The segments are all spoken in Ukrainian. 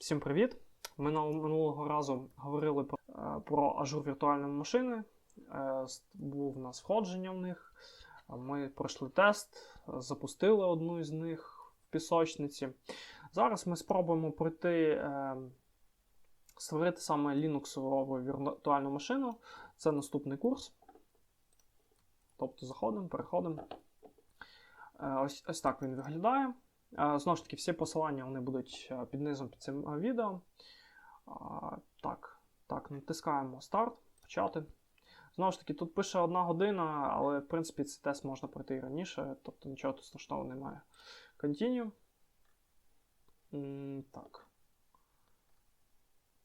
Всім привіт! Ми минулого разу говорили про, е, про ажур віртуальної машини. Е, Був у нас входження в них. Е, Ми пройшли тест, запустили одну із них в пісочниці. Зараз ми спробуємо пройти, створити саме Linux віртуальну машину. Це наступний курс. Тобто заходимо, переходимо. Ось, ось так він виглядає. Знову ж таки, всі посилання вони будуть е, під низом під цим е, відео. Так, так, натискаємо старт, почати. Знову ж таки, тут пише одна година, але в принципі цей тест можна пройти і раніше, тобто нічого тут страшного немає. Continue. Так.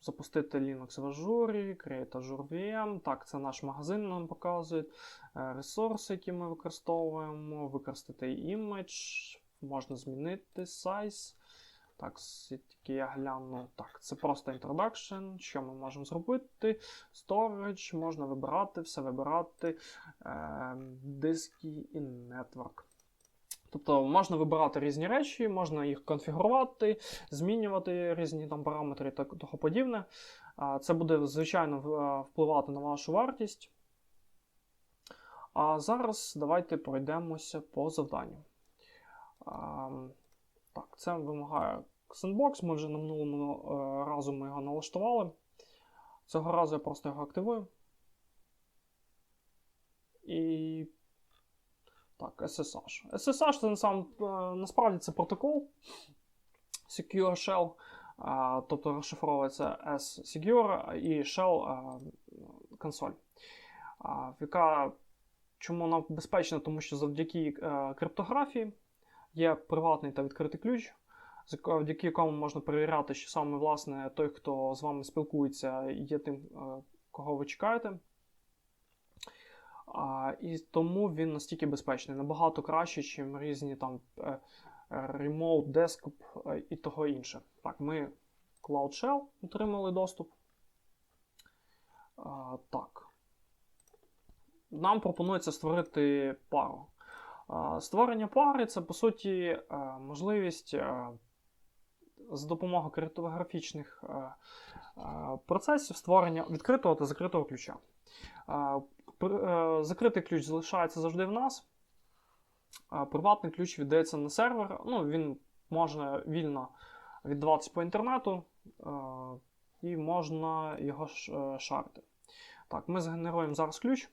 Запустити Linux в ажурі, Create Azure VM. Так, це наш магазин нам показує. Е, Ресурси, які ми використовуємо, використати image, можна змінити size. Так, тільки я гляну. Так, це просто introduction. Що ми можемо зробити? Storage, можна вибирати, все вибирати. Е, диски і network. Тобто можна вибирати різні речі, можна їх конфігурувати, змінювати різні там параметри і того подібне. Це буде, звичайно, е, впливати на вашу вартість. А зараз давайте пройдемося по завданню. Так, це вимагає Sandbox. Ми вже на минулому е, разу ми його налаштували. Цього разу я просто його активую. І. Так, SSH. SSH це насам, е, насправді це протокол Secure Shell. Тобто розшифровується S-Secure і Shell консоль. Чому вона безпечна? Тому що завдяки е, криптографії є приватний та відкритий ключ, завдяки якому можна перевіряти, що саме власне той, хто з вами спілкується, є тим, е, кого ви чекаєте. І тому він настільки безпечний, набагато краще, ніж різні там е, е, Remote Desktop і того інше. Так, ми Cloud Shell отримали доступ. Так. Нам пропонується створити пару. Створення пари це, по суті, е, можливість е, з допомогою криптографічних е, процесів створення відкритого та закритого ключа. Закритий ключ залишається завжди в нас. Приватний ключ віддається на сервер. Ну, він може вільно віддаватися по інтернету, і можна його шарити. Так, ми згенеруємо зараз ключ.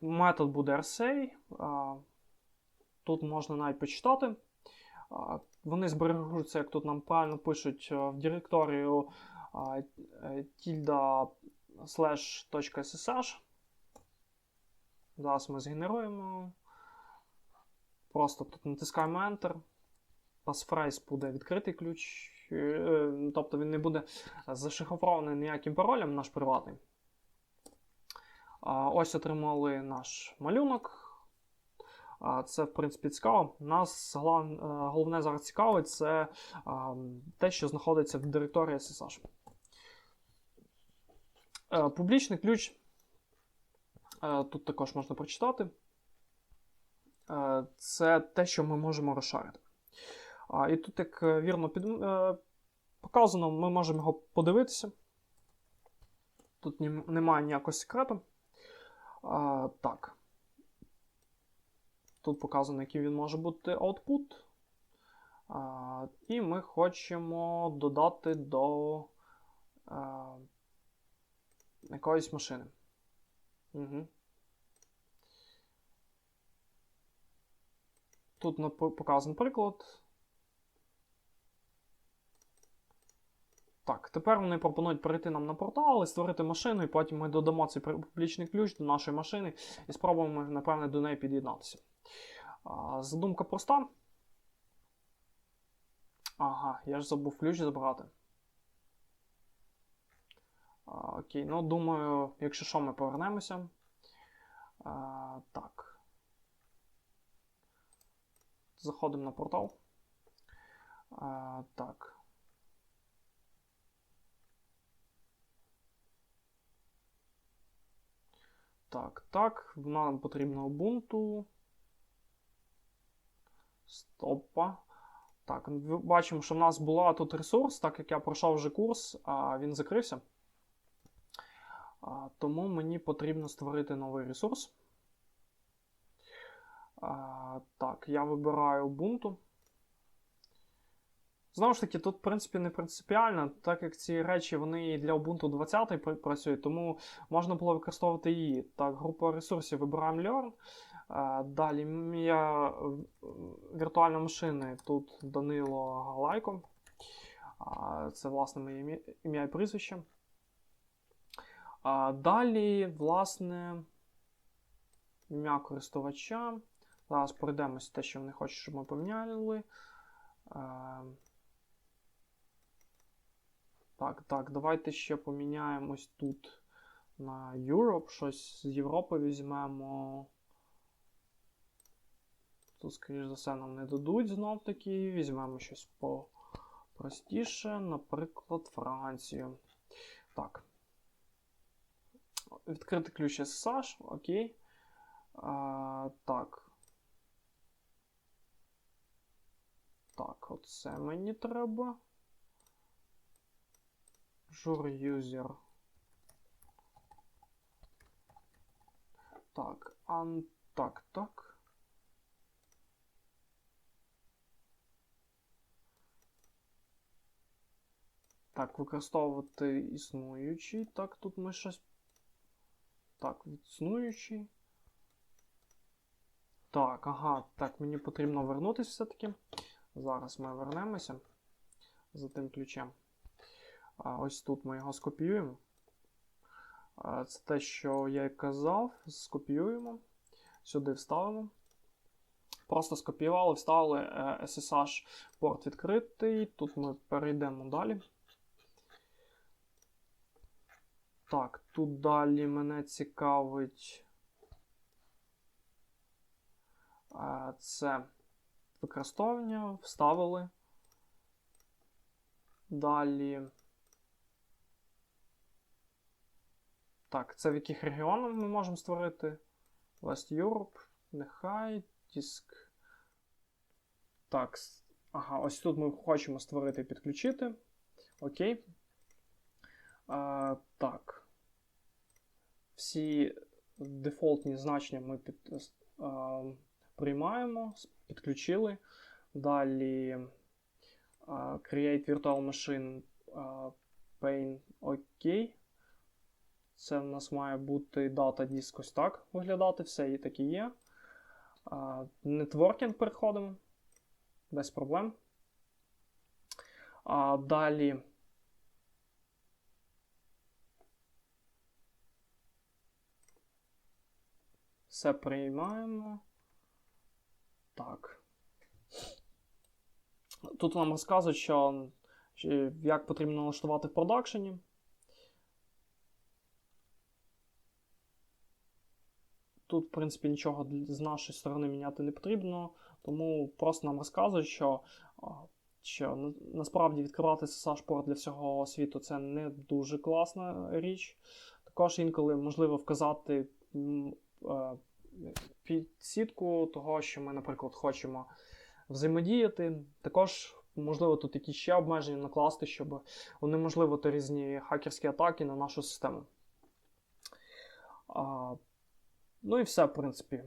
Метод буде RSA. Тут можна навіть почитати. Вони збережуться, як тут нам правильно пишуть, е, в директорію е, .ssh. Зараз ми згенеруємо. Просто тут натискаємо Enter. Passphrase буде відкритий ключ. е, Тобто він не буде зашифрований ніяким паролем, наш приватний. Ось отримали наш малюнок. Це, в принципі, цікаво. Нас е, головне зараз цікавить це те, що знаходиться в директорії SSH. Е, Публічний ключ. е, Тут також можна прочитати. Це те, що ми можемо розшарити. І тут, як вірно показано, ми можемо його подивитися. Тут немає ніякого секрету. А, так. Тут показано, який він може бути output. А, і ми хочемо додати до а, якоїсь машини. Угу. Тут показаний приклад. Так, тепер вони пропонують перейти нам на портал і створити машину, і потім ми додамо цей публічний ключ до нашої машини і спробуємо, напевне, до неї під'єднатися. Задумка проста. Ага, я ж забув ключ забрати. Окей, ну думаю, якщо що, ми повернемося. А, так. Заходимо на портал. А, так. Так, так, нам потрібно Ubuntu. Стопа. Так, бачимо, що в нас була тут ресурс, так як я пройшов вже курс, а він закрився. А, тому мені потрібно створити новий ресурс. А, так, я вибираю Ubuntu. Знову ж таки, тут, в принципі, не принципіально, так як ці речі вони для Ubuntu 20 пр- працюють, тому можна було використовувати її. Так, група ресурсів вибираємо Learn. Е, Далі моя е, віртуальна машина, тут Данило Галайко. Це, власне, моє ім'я- і прізвище. Далі, власне, ім'я користувача. Зараз пройдемось те, що вони хочуть, щоб ми поміняли. Так, так, давайте ще поміняємо ось тут на Europe. Щось з Європи візьмемо. Тут, скоріш за все, нам не дадуть знов таки. Візьмемо щось попростіше, наприклад, Францію. Так. Відкрити ключ SSH, окей. А, так. Так, оце мені треба. Jure user. Так, ан... так, так. Так, використовувати існуючий. Так, тут ми щось. Так, існуючий. Так, ага, так, мені потрібно вернутися все-таки. Зараз ми вернемося за тим ключем. Ось тут ми його скопіюємо. Це те, що я і казав. Скопіюємо. Сюди вставимо. Просто скопіювали, вставили е, SSH порт відкритий. Тут ми перейдемо далі. Так, тут далі мене цікавить. е, Це використовування, вставили. Далі. Так, це в яких регіонах ми можемо створити? West Europe, нехай, диск. Так, ага, ось тут ми хочемо створити і підключити. Окей. А, так. Всі дефолтні значення ми під, а, приймаємо, підключили. Далі а, Create Virtual Machine а, Pane OK. Це в нас має бути дата диск ось так виглядати, все і так і є. Networking переходимо. Без проблем. А, далі. Все приймаємо. Так. Тут нам розказують, що що як потрібно налаштувати в продакшені. Тут, в принципі, нічого з нашої сторони міняти не потрібно, тому просто нам розказують, що, що насправді відкривати SSH порт для всього світу це не дуже класна річ. Також інколи можливо вказати е, підсітку того, що ми, наприклад, хочемо взаємодіяти. Також, можливо, тут якісь ще обмеження накласти, щоб унеможливити різні хакерські атаки на нашу систему. Ну і все, в принципі.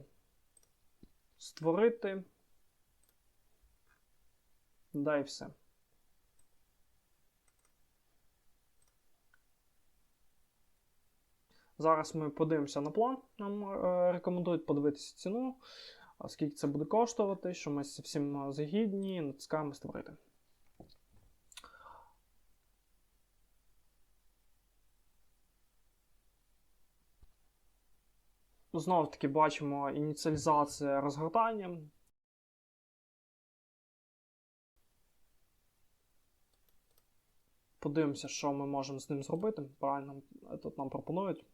Створити. Да і все. Зараз ми подивимося на план. Нам е, рекомендують подивитися ціну, скільки це буде коштувати, що ми всім згідні, натискаємо створити. Знову таки бачимо ініціалізація розгортання. Подивимося, що ми можемо з ним зробити. Правильно, тут нам пропонують.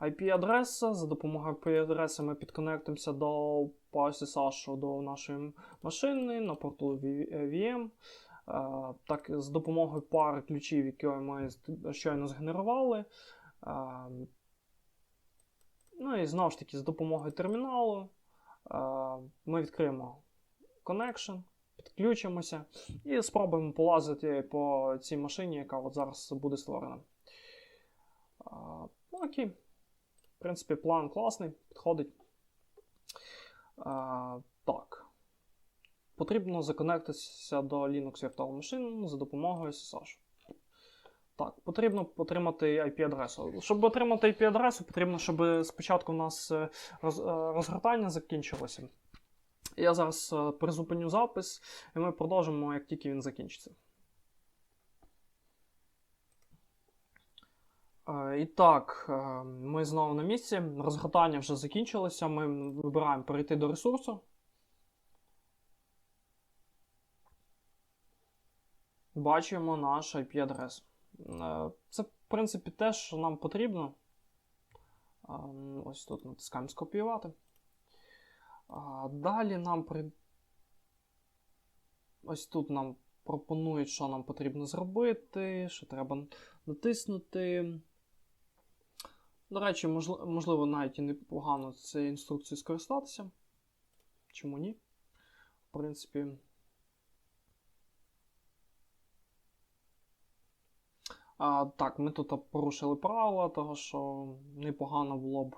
IP-адреса. За допомогою IP-адреси ми підконектимося до PowerSSH до нашої машини на порту VM. Е, Так, з допомогою пари ключів, які ми щойно згенерували. Е, Ну і знову ж таки, з допомогою терміналу е, ми відкриємо connection. підключимося і спробуємо полазити по цій машині, яка от зараз буде створена. А, ну, окей. В принципі, план класний, підходить. А, так. Потрібно законектитися до Linux віртуальної машини за допомогою SSH. Так, потрібно отримати IP-адресу. Щоб отримати IP-адресу, потрібно, щоб спочатку у нас е, е, розгортання закінчилося. Я зараз е, призупиню запис, і ми продовжимо, як тільки він закінчиться. І так, ми знову на місці. Розгортання вже закінчилося. Ми вибираємо перейти до ресурсу. Бачимо наш IP-адрес. Е, Це, в принципі, те, що нам потрібно. Е, Ось тут натискаємо скопіювати. Далі нам при... ось тут нам пропонують, що нам потрібно зробити, що треба натиснути. До речі, можливо навіть і непогано цією інструкцією скористатися. Чому ні? В принципі. А, Так, ми тут порушили правила, того що непогано було б.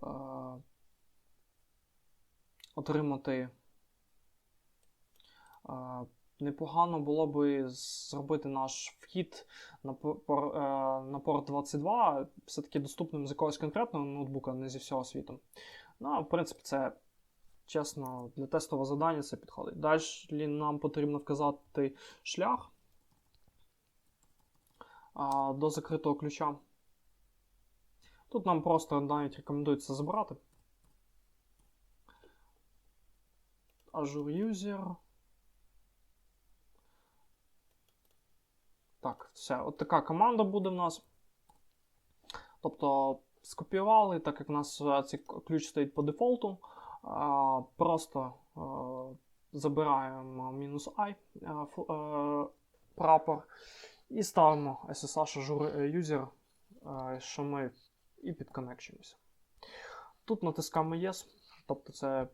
А, отримати. А, непогано було би зробити наш вхід на пор, е, на порт 22 все-таки доступним з якогось конкретного ноутбука, не зі всього світу. Ну, в принципі, це чесно, для тестового завдання це підходить. Далі нам потрібно вказати шлях а, до закритого ключа. Тут нам просто навіть рекомендується забрати. Azure User. Так, все. От така команда буде в нас. Тобто скопіювали, так як у нас е, цей ключ стоїть по дефолту. Просто е, забираємо мінус I е, прапор і ставимо SSH Azure User, що ми і підконекчуємося. Тут натискаємо Yes, тобто це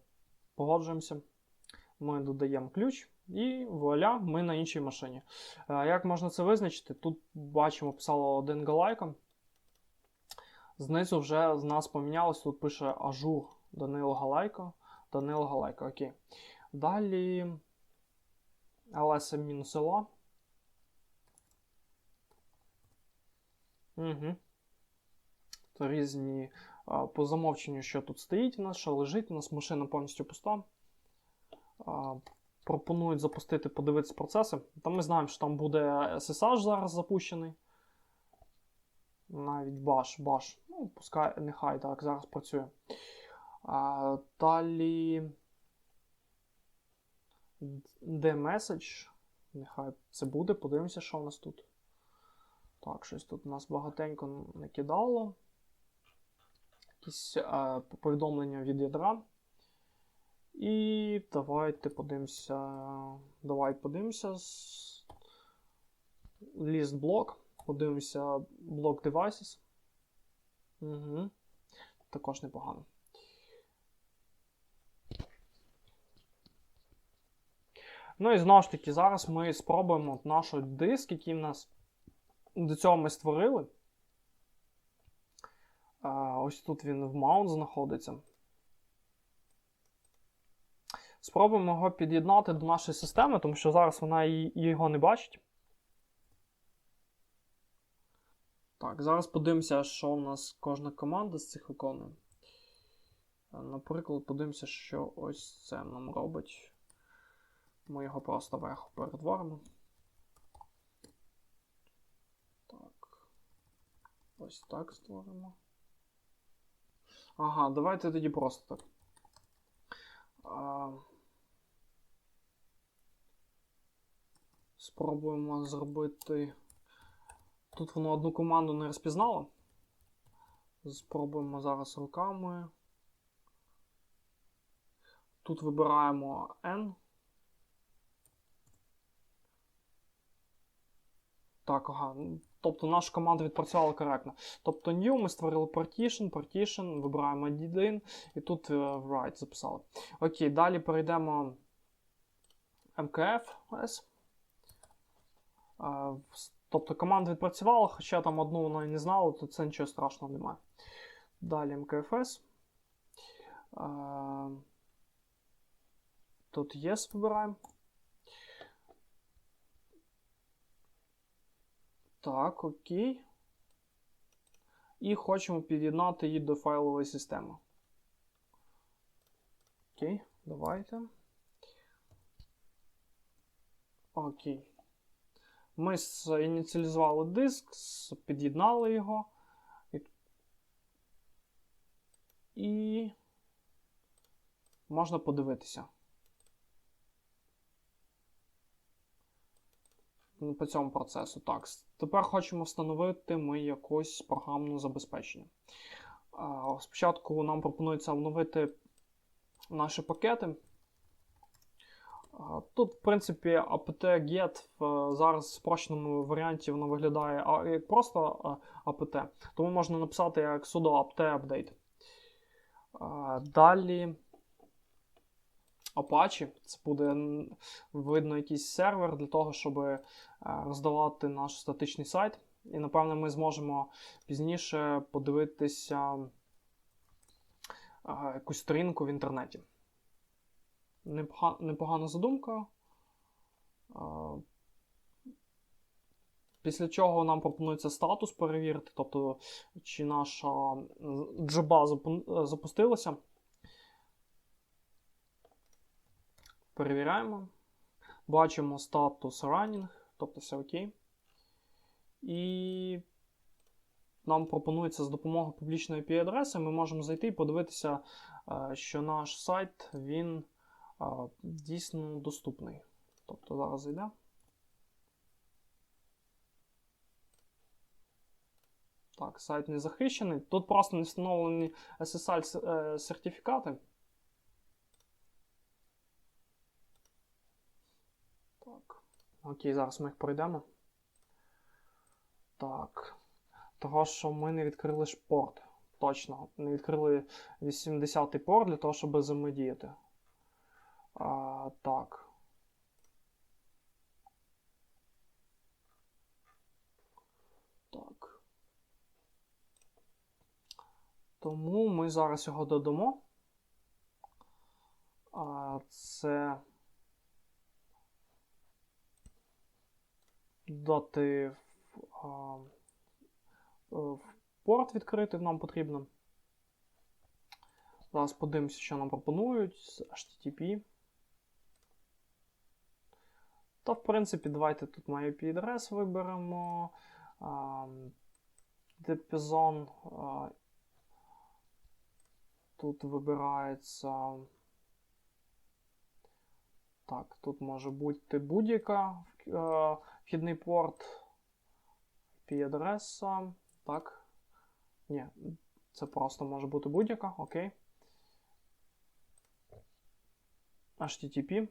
погоджуємося. Ми додаємо ключ, і вуаля, ми на іншій машині. Як можна це визначити? Тут бачимо, писало один галайка. Знизу вже з нас помінялось, тут пише Ажур Данило Галайко. Данило Галайко, окей. Далі LSM-LA. Угу. Це різні по замовченню, що тут стоїть у нас, що лежить, у нас машина повністю пуста. Пропонують запустити, подивитися процеси. Там ми знаємо, що там буде SSH зараз запущений. Навіть баш, баш. Ну, пускай, нехай так зараз працює. А, Далі. Де меседж? Нехай це буде, подивимося, що у нас тут. Так, щось тут у нас багатенько накидало. Якісь а, повідомлення від ядра. І давайте подивимося. Давай подивимося. List блок. Подивимося блок devices. Угу. Також непогано. Ну і знову ж таки, зараз ми спробуємо наш диск, який в нас до цього ми створили. Ось тут він в маунт знаходиться. Спробуємо його під'єднати до нашої системи, тому що зараз вона його не бачить. Так, зараз подивимося, що у нас кожна команда з цих виконує. Наприклад, подивимося, що ось це нам робить. Ми його просто вверх перетворимо. Так. Ось так створимо. Ага, давайте тоді просто так. А... Спробуємо зробити. Тут воно одну команду не розпізнало. Спробуємо зараз руками. Тут вибираємо N. Так, ага. Тобто наша команда відпрацювала коректно. Тобто New ми створили partition, partition, вибираємо один і тут write записали. Окей, далі перейдемо MKFS. Е, Тобто команда відпрацювала, хоча там одну вона і не знала, то це нічого страшного немає. Далі МКФС. Е, Тут Yes вибираємо. Так, окей. І хочемо під'єднати її до файлової системи. Окей, давайте. Окей. Ми ініціалізували диск, під'єднали його. І можна подивитися. По цьому процесу. Так, тепер хочемо встановити ми якось програмне забезпечення. Спочатку нам пропонується обновити наші пакети. Тут, в принципі, apt-get зараз в спрощеному варіанті воно виглядає як просто apt, тому можна написати як sudo apt update. Далі Apache. Це буде видно якийсь сервер для того, щоб роздавати наш статичний сайт. І, напевно, ми зможемо пізніше подивитися якусь сторінку в інтернеті. Непогана задумка. Після чого нам пропонується статус перевірити, тобто, чи наша джоба запустилася. Перевіряємо. Бачимо статус running, тобто все окей. І нам пропонується з допомогою публічної IP-адреси, ми можемо зайти і подивитися, що наш сайт він дійсно доступний. Тобто зараз зайде. Так, сайт не захищений. Тут просто не встановлені SSL сертифікати. Так. Окей, зараз ми їх пройдемо. Так. Того, що ми не відкрили ж порт. Точно. Не відкрили 80-й порт для того, щоб взаємодіяти. А, Так. Так. Тому ми зараз його додамо. А, Це дати в, а, в порт відкрити нам потрібно. Зараз подивимося, що нам пропонують з HTTP. То, в принципі, давайте тут маю IP-адрес виберемо. Депізон. Тут вибирається. Так, тут може бути будь-яка вхідний порт. IP-адреса. Так. Ні, це просто може бути будь-яка, окей. HTTP.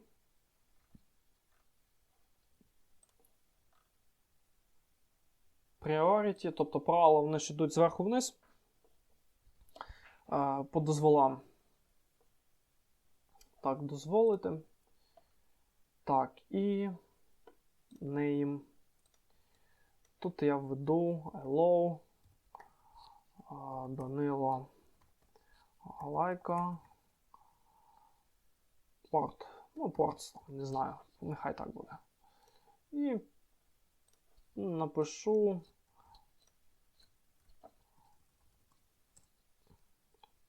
Priority, тобто правила вони ж йдуть зверху вниз по дозволам. Так, дозволити. Так, і name. Тут я введу hello, Данило лайка. Порт. Ну, порт, не знаю, нехай так буде. І напишу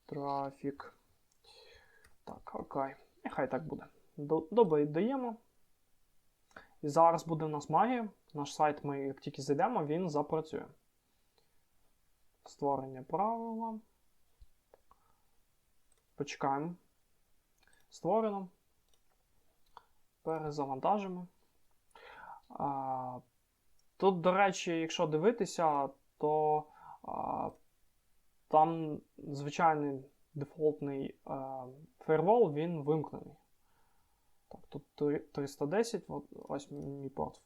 Трафік. Так, окей. Нехай так буде. Додаємо. І зараз буде в нас магія. Наш сайт, ми, як тільки зайдемо, він запрацює. Створення правила. Почекаємо. Створено. Перезавантажимо. А, Тут, до речі, якщо дивитися, то а, там звичайний дефолтний а, фаєрвол, він вимкнений. Так, Тут 310, от, ось мій порт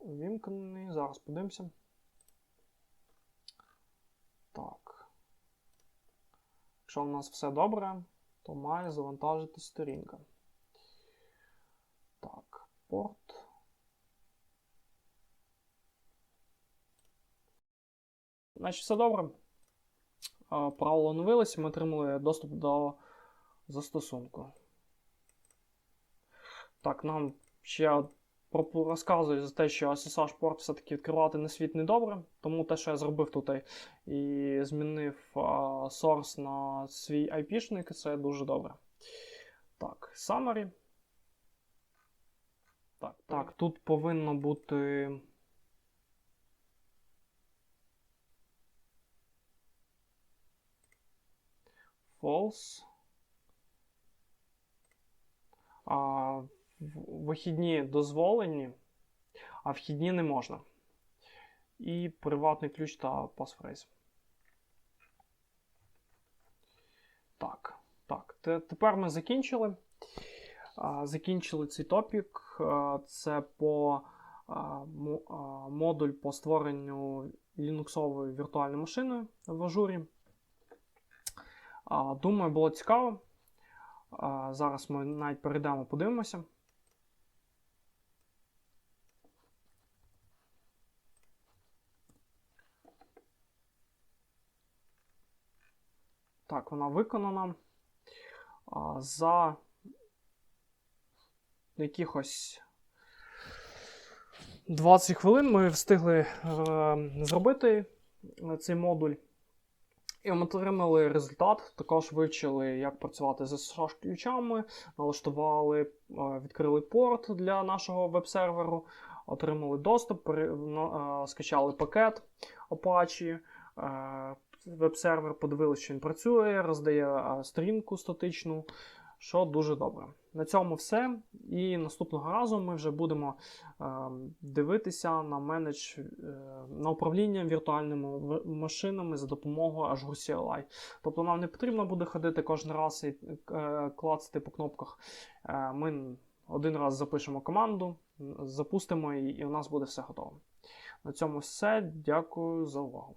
вимкнений. Зараз подивимося. Так. Якщо у нас все добре, то має завантажити сторінка. Так, порт. Значить, все добре. Правила оновилися, ми отримали доступ до застосунку. Так, нам ще про- розказують за те, що SSH порт все-таки відкривати на світ не добре. Тому те, що я зробив тут і змінив source на свій IP-шник, це дуже добре. Так, summary. Так, так, тут повинно бути. False. А, вихідні дозволені, а вхідні не можна. І приватний ключ та пасфрейз. Так, так. Тепер ми закінчили. Закінчили цей топік. Це по модуль по створенню лінуксової віртуальної машини в ажурі. Думаю, було цікаво. Зараз ми навіть перейдемо, подивимося. Вона виконана. За якихось 20 хвилин ми встигли е, зробити е, цей модуль. І ми отримали результат. Також вивчили, як працювати з SSH ключами, налаштували, е, відкрили порт для нашого веб-серверу, отримали доступ, скачали пакет Apache. Веб-сервер подивилися, що він працює, роздає сторінку статичну, що дуже добре. На цьому все. І наступного разу ми вже будемо е, дивитися на менедж е, на управління віртуальними машинами за допомогою Azure CLI. Тобто нам не потрібно буде ходити кожен раз і е, клацати по кнопках. Е, Ми один раз запишемо команду, запустимо і, і у нас буде все готово. На цьому все. Дякую за увагу.